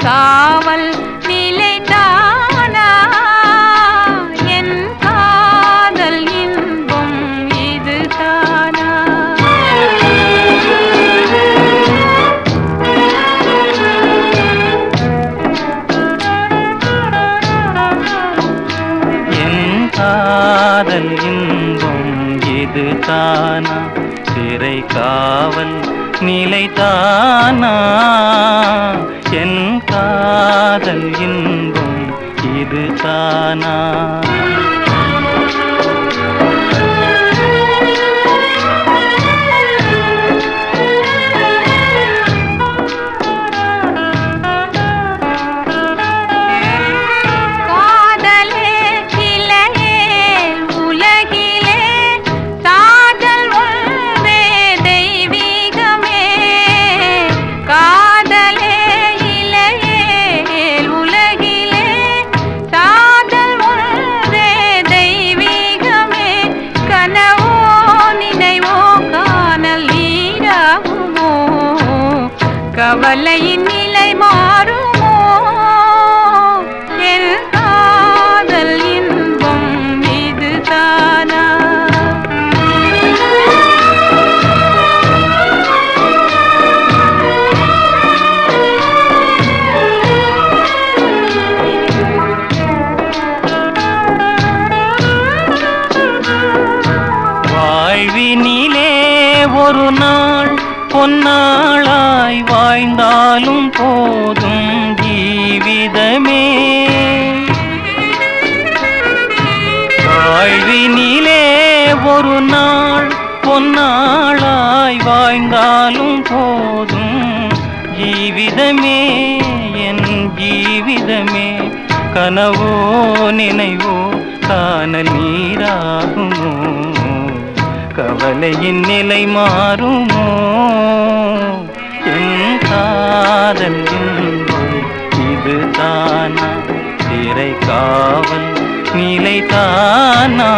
காவல் நிலைதானா என் காதல் இன்பம் இதுதானா? என் காதல் இன்பம் இது தானா சிறை காவல் நிலைதானா? இன்பம் இது தானா? கவலையின் நிலை மாறுமோ? என் காதல் இன்பம் இதுதானா? வாழ்வினிலே ஒரு நாள் பொன்னாளா பொன்னாளாய் வாய்ந்தாலும் போதும் ஜீவிதமே. வாழ்வினிலே ஒரு நாள் பொன்னாளாய் வாய்ந்தாலும் போதும் ஜீவிதமே என் ஜீவிதமே. கனவோ நினைவோ காணல் நீராகுமோ. கவலையின் நிலை மாறுமோ. காவல் நிலை தானா